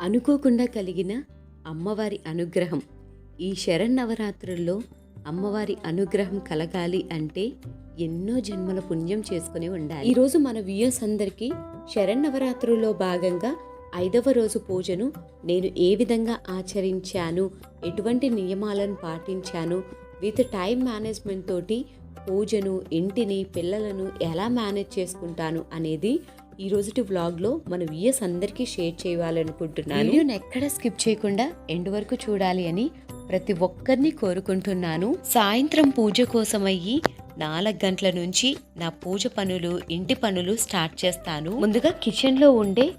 అనుకోకుండా కలిగిన అమ్మవారి అనుగ్రహం. ఈ శరన్నవరాత్రుల్లో అమ్మవారి అనుగ్రహం కలగాలి అంటే ఎన్నో జన్మల పుణ్యం చేసుకుని ఉండాలి. ఈరోజు మన వ్యూయర్స్ అందరికీ శరన్నవరాత్రుల్లో భాగంగా ఐదవ రోజు పూజను నేను ఏ విధంగా ఆచరించాను ఎటువంటి నియమాలను పాటించాను విత్ టైం మేనేజ్మెంట్ తోటి పూజను ఇంటిని పిల్లలను ఎలా మేనేజ్ చేసుకుంటాను అనేది ఈ రోజుటి వ్లాగ్లో మన వ్యూయర్స్ అందరికీ షేర్ చేయాలనుకుంటున్నాను. వీడియోని ఎక్కడ స్కిప్ చేయకుండా ఎండ్ వరకు చూడాలి అని ప్రతి ఒక్కరిని కోరుకుంటున్నాను. సాయంత్రం పూజ కోసం అయ్యి నాలుగు గంటల నుంచి నా పూజ పనులు ఇంటి పనులు స్టార్ట్ చేస్తాను. ముందుగా కిచెన్లో ఉండే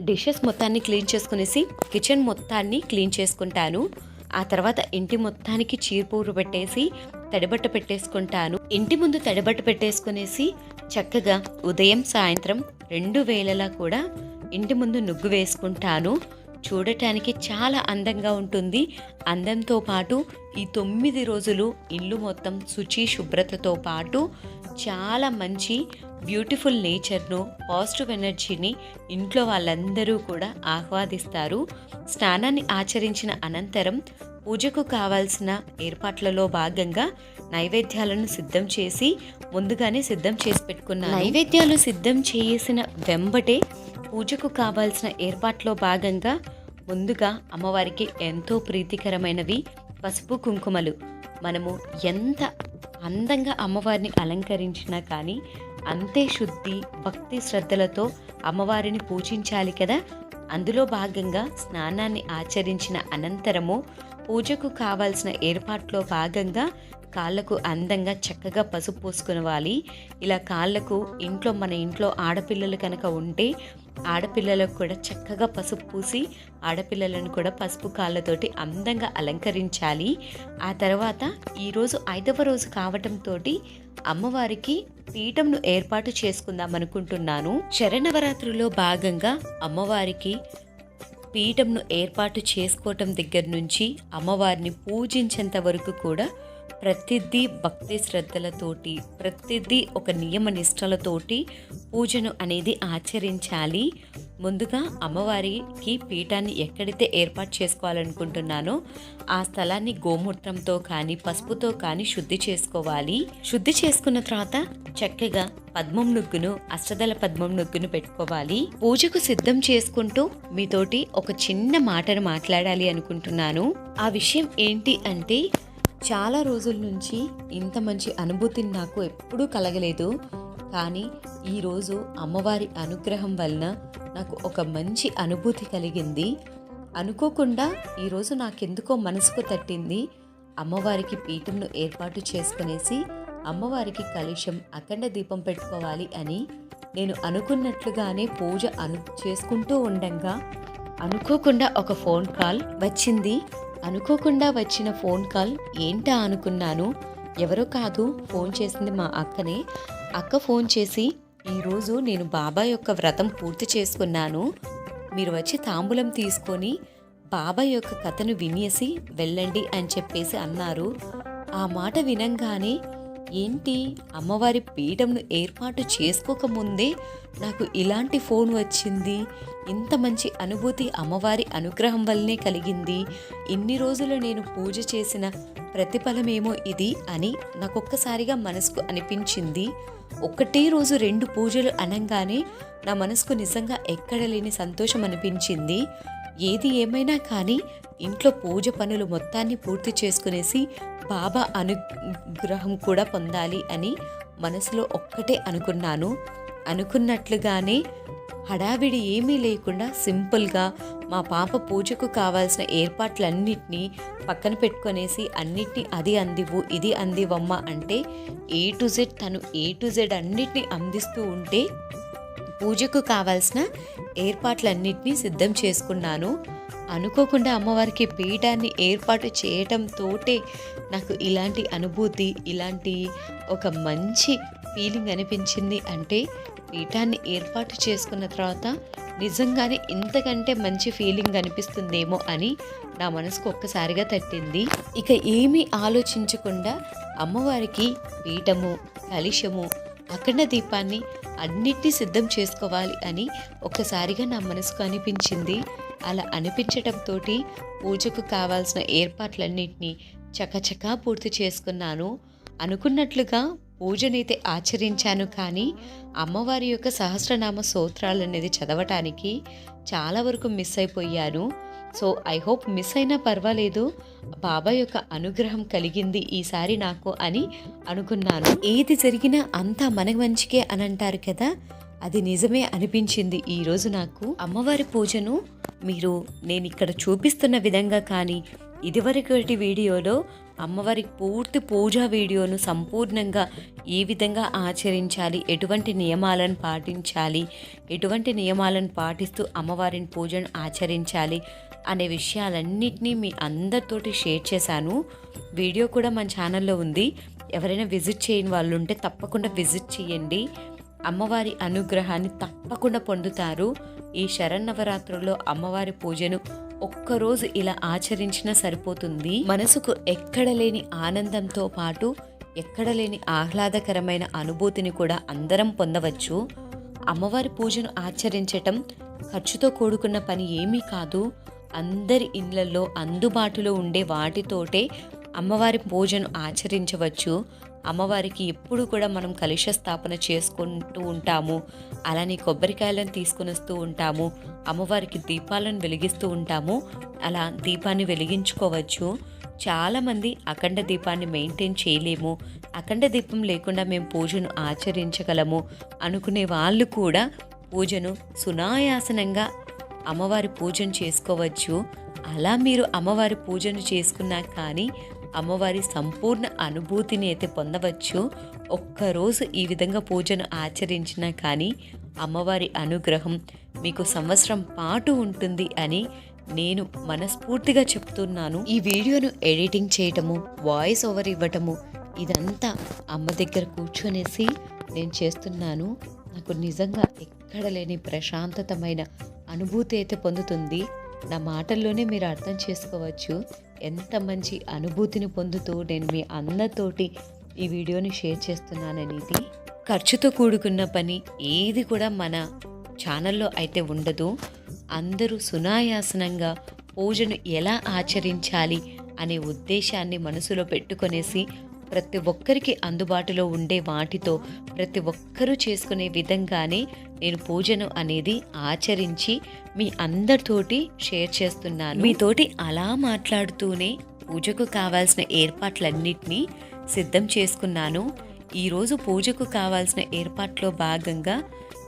డిషెస్ మొత్తాన్ని క్లీన్ చేసుకునేసి కిచెన్ మొత్తాన్ని క్లీన్ చేసుకుంటాను. ఆ తర్వాత ఇంటి మొత్తానికి చీర్పూరు పెట్టేసి తడిబట్ట పెట్టేసుకుంటాను. ఇంటి ముందు తడిబట్ట పెట్టేసుకునేసి చక్కగా ఉదయం సాయంత్రం రెండు వేలలా కూడా ఇంటి ముందు నుగ్గు వేసుకుంటాను. చూడటానికి చాలా అందంగా ఉంటుంది. అందంతో పాటు ఈ తొమ్మిది రోజులు ఇల్లు మొత్తం శుచి శుభ్రతతో పాటు చాలా మంచి బ్యూటిఫుల్ నేచర్ను పాజిటివ్ ఎనర్జీని ఇంట్లో వాళ్ళందరూ కూడా ఆహ్వాదిస్తారు. స్నానాన్ని ఆచరించిన అనంతరం పూజకు కావాల్సిన ఏర్పాట్లలో భాగంగా నైవేద్యాలను సిద్ధం చేసి ముందుగానే సిద్ధం చేసి పెట్టుకున్నాను. నైవేద్యాలు సిద్ధం చేసిన వెంబటే పూజకు కావాల్సిన ఏర్పాట్లో భాగంగా ముందుగా అమ్మవారికి ఎంతో ప్రీతికరమైనవి పసుపు కుంకుమలు. మనము ఎంత అందంగా అమ్మవారిని అలంకరించినా కానీ అంతే శుద్ధి భక్తి శ్రద్ధలతో అమ్మవారిని పూజించాలి కదా. అందులో భాగంగా స్నానాన్ని ఆచరించిన అనంతరము పూజకు కావాల్సిన ఏర్పాట్లో భాగంగా కాళ్ళకు అందంగా చక్కగా పసుపు పూసుకునవాలి ఇలా కాళ్ళకు ఇంట్లో మన ఇంట్లో ఆడపిల్లలు కనుక ఉంటే ఆడపిల్లలకు కూడా చక్కగా పసుపు పూసి ఆడపిల్లలను కూడా పసుపు కాళ్ళతోటి అందంగా అలంకరించాలి. ఆ తర్వాత ఈరోజు ఐదవ రోజు కావటంతో అమ్మవారికి పీఠంను ఏర్పాటు చేసుకుందాం అనుకుంటున్నాను. శరణవరాత్రిలో భాగంగా అమ్మవారికి పీఠంను ఏర్పాటు చేసుకోవటం దగ్గర నుంచి అమ్మవారిని పూజించేంత వరకు కూడా ప్రతిదీ భక్తి శ్రద్ధలతోటి ప్రతిదీ ఒక నియమ నిష్టలతోటి పూజను అనేది ఆచరించాలి. ముందుగా అమ్మవారికి పీఠాన్ని ఎక్కడైతే ఏర్పాటు చేసుకోవాలనుకుంటున్నానో ఆ స్థలాన్ని గోమూత్రంతో కానీ పసుపుతో కానీ శుద్ధి చేసుకోవాలి. శుద్ధి చేసుకున్న తర్వాత చక్కగా పద్మం నుగ్గును అష్టదల పద్మం నుగ్గును పెట్టుకోవాలి. పూజకు సిద్ధం చేసుకుంటూ మీతోటి ఒక చిన్న మాటను మాట్లాడాలి అనుకుంటున్నాను. ఆ విషయం ఏంటి అంటే చాలా రోజుల నుంచి ఇంత మంచి అనుభూతిని నాకు ఎప్పుడూ కలగలేదు. కానీ ఈరోజు అమ్మవారి అనుగ్రహం వలన నాకు ఒక మంచి అనుభూతి కలిగింది. అనుకోకుండా ఈరోజు నాకెందుకో మనసుకు తట్టింది. అమ్మవారికి పీఠంను ఏర్పాటు చేసుకునేసి అమ్మవారికి కలుషం అఖండ దీపం పెట్టుకోవాలి అని నేను అనుకున్నట్లుగానే పూజ అను చేసుకుంటూ ఉండంగా. అనుకోకుండా ఒక ఫోన్ కాల్ వచ్చింది. అనుకోకుండా వచ్చిన ఫోన్ కాల్ ఏంటా అనుకున్నాను. ఎవరో కాదు ఫోన్ చేసింది మా అక్కనే. అక్క ఫోన్ చేసి ఈరోజు నేను బాబాయ్ యొక్క వ్రతం పూర్తి చేసుకున్నాను. మీరు వచ్చి తాంబూలం తీసుకొని బాబాయ్ యొక్క కథను వినేసి వెళ్ళండి అని చెప్పేసి అన్నారు. ఆ మాట వినంగానే ఏంటి? అమ్మవారి పీఠంను ఏర్పాటు చేసుకోకముందే నాకు ఇలాంటి ఫోన్ వచ్చింది. ఇంత మంచి అనుభూతి అమ్మవారి అనుగ్రహం వల్లనే కలిగింది. ఇన్ని రోజులు నేను పూజ చేసిన ప్రతిఫలమేమో ఇది అని నాకొక్కసారిగా మనసుకు అనిపించింది. ఒకటే రోజు రెండు పూజలు అనంగానే నా మనసుకు నిజంగా ఎక్కడ లేని సంతోషం అనిపించింది. ఏది ఏమైనా కానీ ఇంట్లో పూజ పనులు మొత్తాన్ని పూర్తి చేసుకునేసి బాబా అనుగ్రహం కూడా పొందాలి అని మనసులో ఒక్కటే అనుకున్నాను. అనుకున్నట్లుగానే హడావిడి ఏమీ లేకుండా సింపుల్గా మా పాప పూజకు కావాల్సిన ఏర్పాట్లన్నిటినీ పక్కన పెట్టుకొనేసి అన్నిటినీ అది అందివు ఇది అందివమ్మ అంటే ఏ టు జెడ్ తను ఏ టు జెడ్ అన్నిటినీ అందిస్తూ ఉంటే పూజకు కావాల్సిన ఏర్పాట్లన్నింటినీ సిద్ధం చేసుకున్నాను. అనుకోకుండా అమ్మవారికి పీఠాన్ని ఏర్పాటు చేయటంతోటే నాకు ఇలాంటి అనుభూతి ఇలాంటి ఒక మంచి ఫీలింగ్ అనిపించింది. అంటే పీఠాన్ని ఏర్పాటు చేసుకున్న తర్వాత నిజంగానే ఇంతకంటే మంచి ఫీలింగ్ అనిపిస్తుందేమో అని నా మనసుకు ఒక్కసారిగా తట్టింది. ఇక ఏమీ ఆలోచించకుండా అమ్మవారికి పీఠము కలిశము అఖండ దీపాన్ని అన్నిటినీ సిద్ధం చేసుకోవాలి అని ఒక్కసారిగా నా మనసుకు అనిపించింది. అలా అనిపించటంతో పూజకు కావాల్సిన ఏర్పాట్లన్నింటినీ చకచకా పూర్తి చేసుకున్నాను. అనుకున్నట్లుగా పూజనైతే ఆచరించాను కానీ అమ్మవారి యొక్క సహస్రనామ సూత్రాలు అనేది చదవటానికి చాలా వరకు మిస్ అయిపోయాను. సో ఐ హోప్ మిస్ అయినా పర్వాలేదు. బాబా యొక్క అనుగ్రహం కలిగింది ఈసారి నాకు అని అనుకున్నాను. ఏది జరిగినా అంతా మన మంచికే అని అంటారు కదా? అది నిజమే అనిపించింది ఈరోజు నాకు. అమ్మవారి పూజను మీరు నేను ఇక్కడ చూపిస్తున్న విధంగా కానీ ఇదివరకటి వీడియోలో అమ్మవారి పూర్తి పూజా వీడియోను సంపూర్ణంగా ఏ విధంగా ఆచరించాలి ఎటువంటి నియమాలను పాటించాలి ఎటువంటి నియమాలను పాటిస్తూ అమ్మవారిని పూజను ఆచరించాలి అనే విషయాలన్నింటినీ మీ అందరితోటి షేర్ చేశాను. వీడియో కూడా మన ఛానల్లో ఉంది. ఎవరైనా విజిట్ చేయని వాళ్ళు ఉంటే తప్పకుండా విజిట్ చేయండి. అమ్మవారి అనుగ్రహాన్ని తప్పకుండా పొందుతారు. ఈ శరన్నవరాత్రుల్లో అమ్మవారి పూజను ఒక్కరోజు ఇలా ఆచరించినా సరిపోతుంది. మనసుకు ఎక్కడ లేని ఆనందంతో పాటు ఎక్కడ లేని ఆహ్లాదకరమైన అనుభూతిని కూడా అందరం పొందవచ్చు. అమ్మవారి పూజను ఆచరించటం ఖర్చుతో కూడుకున్న పని ఏమీ కాదు. అందరి ఇళ్ళలో అందుబాటులో ఉండే వాటితోటే అమ్మవారి పూజను ఆచరించవచ్చు. అమ్మవారికి ఎప్పుడు కూడా మనం కలుష స్థాపన చేసుకుంటూ ఉంటాము. అలానే కొబ్బరికాయలను తీసుకుని వస్తూ ఉంటాము. అమ్మవారికి దీపాలను వెలిగిస్తూ ఉంటాము. అలా దీపాన్ని వెలిగించుకోవచ్చు. చాలామంది అఖండ దీపాన్ని మెయింటైన్ చేయలేము. అఖండ దీపం లేకుండా మేము పూజను ఆచరించగలము అనుకునే వాళ్ళు కూడా పూజను సునాయాసనంగా అమ్మవారి పూజను చేసుకోవచ్చు. అలా మీరు అమ్మవారి పూజను చేసుకున్నా కానీ అమ్మవారి సంపూర్ణ అనుభూతిని అయితే పొందవచ్చు. ఒక్కరోజు ఈ విధంగా పూజను ఆచరించినా కానీ అమ్మవారి అనుగ్రహం మీకు సంవత్సరం పాటు ఉంటుంది అని నేను మనస్ఫూర్తిగా చెప్తున్నాను. ఈ వీడియోను ఎడిటింగ్ చేయటము వాయిస్ ఓవర్ ఇవ్వటము ఇదంతా అమ్మ దగ్గర కూర్చొనేసి నేను చేస్తున్నాను. నాకు నిజంగా ఎక్కడ లేని ప్రశాంతతమైన అనుభూతి అయితే పొందుతుంది. నా మాటల్లోనే మీరు అర్థం చేసుకోవచ్చు. ఎంత మంచి అనుభూతిని పొందుతూ నేను మీ అందరితోటి ఈ వీడియోని షేర్ చేస్తున్నాననేది. ఖర్చుతో కూడుకున్న పని ఏది కూడా మన ఛానల్లో అయితే ఉండదు. అందరూ సునాయాసనంగా పూజను ఎలా ఆచరించాలి అనే ఉద్దేశాన్ని మనసులో పెట్టుకొనేసి ప్రతి ఒక్కరికి అందుబాటులో ఉండే వాటితో ప్రతి ఒక్కరూ చేసుకునే విధంగానే నేను పూజను అనేది ఆచరించి మీ అందరితోటి షేర్ చేస్తున్నాను. మీతోటి అలా మాట్లాడుతూనే పూజకు కావాల్సిన ఏర్పాట్లన్నిటినీ సిద్ధం చేసుకున్నాను. ఈరోజు పూజకు కావాల్సిన ఏర్పాట్లో భాగంగా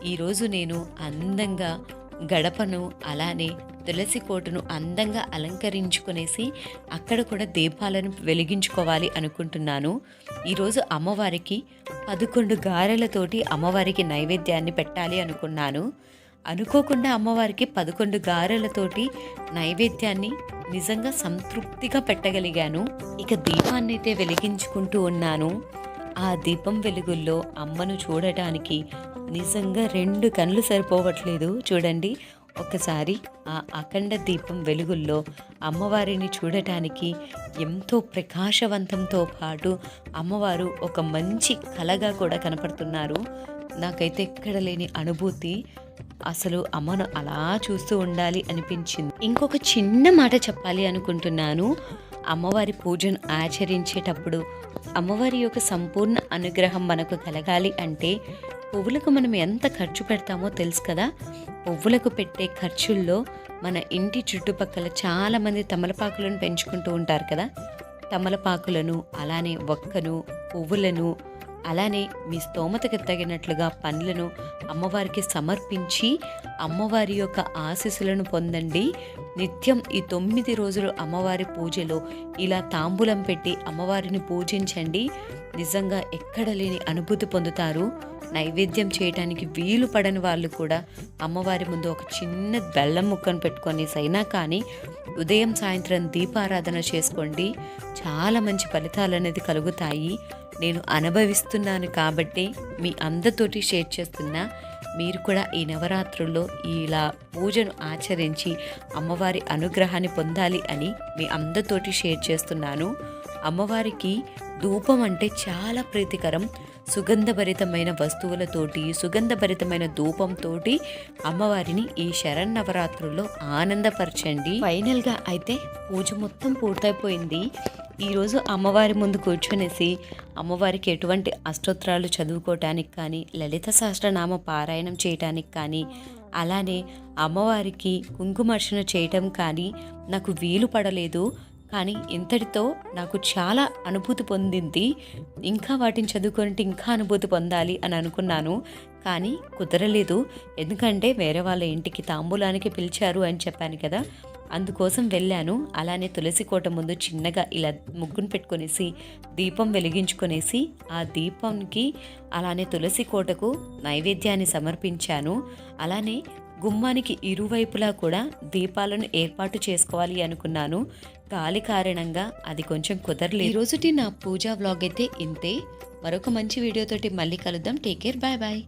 ఈరోజు నేను అందంగా గడపను అలానే తులసి కోటును అందంగా అలంకరించుకునేసి అక్కడ కూడా దీపాలను వెలిగించుకోవాలి అనుకుంటున్నాను. ఈరోజు అమ్మవారికి పదకొండు గారెలతోటి అమ్మవారికి నైవేద్యాన్ని పెట్టాలి అనుకున్నాను. అనుకోకుండా అమ్మవారికి పదకొండు గారెలతోటి నైవేద్యాన్ని నిజంగా సంతృప్తిగా పెట్టగలిగాను. ఇక దీపాన్ని అయితే వెలిగించుకుంటూ ఉన్నాను. ఆ దీపం వెలుగుల్లో అమ్మను చూడటానికి నిజంగా రెండు కళ్ళు సరిపోవట్లేదు. చూడండి ఒకసారి ఆ అఖండ దీపం వెలుగుల్లో అమ్మవారిని చూడటానికి ఎంతో ప్రకాశవంతంతో పాటు అమ్మవారు ఒక మంచి కళగా కూడా కనపడుతున్నారు. నాకైతే ఎక్కడ లేని అనుభూతి. అసలు అమ్మను అలా చూస్తూ ఉండాలి అనిపించింది. ఇంకొక చిన్న మాట చెప్పాలి అనుకుంటున్నాను. అమ్మవారి పూజను ఆచరించేటప్పుడు అమ్మవారి యొక్క సంపూర్ణ అనుగ్రహం మనకు కలగాలి అంటే పువ్వులకు మనం ఎంత ఖర్చు పెడతామో తెలుసు కదా? పువ్వులకు పెట్టే ఖర్చుల్లో మన ఇంటి చుట్టుపక్కల చాలామంది తమలపాకులను పెంచుకుంటూ ఉంటారు కదా? తమలపాకులను అలానే ఒక్కను పువ్వులను అలానే మీ స్తోమతకు తగినట్లుగా పండ్లను అమ్మవారికి సమర్పించి అమ్మవారి యొక్క ఆశీస్సులను పొందండి. నిత్యం ఈ తొమ్మిది రోజులు అమ్మవారి పూజలో ఇలా తాంబూలం పెట్టి అమ్మవారిని పూజించండి. నిజంగా ఎక్కడ లేని అనుభూతి పొందుతారు. నైవేద్యం చేయడానికి వీలు పడని వాళ్ళు కూడా అమ్మవారి ముందు ఒక చిన్న బెల్లం ముక్కను పెట్టుకొని సైనా కానీ ఉదయం సాయంత్రం దీపారాధన చేసుకోండి. చాలా మంచి ఫలితాలు అనేది కలుగుతాయి. నేను అనుభవిస్తున్నాను కాబట్టి మీ అందరితోటి షేర్ చేస్తున్నా మీరు కూడా ఈ నవరాత్రుల్లో ఇలా పూజను ఆచరించి అమ్మవారి అనుగ్రహాన్ని పొందాలి అని మీ అందరితోటి షేర్ చేస్తున్నాను. అమ్మవారికి ధూపం అంటే చాలా ప్రీతికరం. సుగంధభరితమైన వస్తువులతోటి సుగంధభరితమైన ధూపంతోటి అమ్మవారిని ఈ శరన్నవరాత్రుల్లో ఆనందపరచండి. ఫైనల్గా అయితే పూజ మొత్తం పూర్తయిపోయింది. ఈరోజు అమ్మవారి ముందు కూర్చునేసి అమ్మవారికి ఎటువంటి అష్టోత్తరాలు చదువుకోవటానికి కానీ లలిత సహస్రనామ పారాయణం చేయటానికి కానీ అలానే అమ్మవారికి కుంకుమార్చన చేయటం కానీ నాకు వీలు పడలేదు. కానీ ఇంతటితో నాకు చాలా అనుభూతి పొందింది. ఇంకా వాటిని చదువుకుంటే ఇంకా అనుభూతి పొందాలి అని అనుకున్నాను. కానీ కుదరలేదు. ఎందుకంటే వేరే వాళ్ళ ఇంటికి తాంబూలానికి పిలిచారు అని చెప్పాను కదా. అందుకోసం వెళ్ళాను. అలానే తులసి కోట ముందు చిన్నగా ఇలా ముగ్గును పెట్టుకునేసి దీపం వెలిగించుకునేసి ఆ దీపంకి అలానే తులసి కోటకు నైవేద్యాన్ని సమర్పించాను. అలానే గుమ్మానికి ఇరువైపులా కూడా దీపాలను ఏర్పాటు చేసుకోవాలి అనుకున్నాను. గాలి కారణంగా అది కొంచెం కుదరలేదు. ఈ రోజుటి నా పూజా వ్లాగ్ అయితే ఇంతే. మరొక మంచి వీడియోతోటి మళ్ళీ కలుద్దాం. Take care. Bye bye.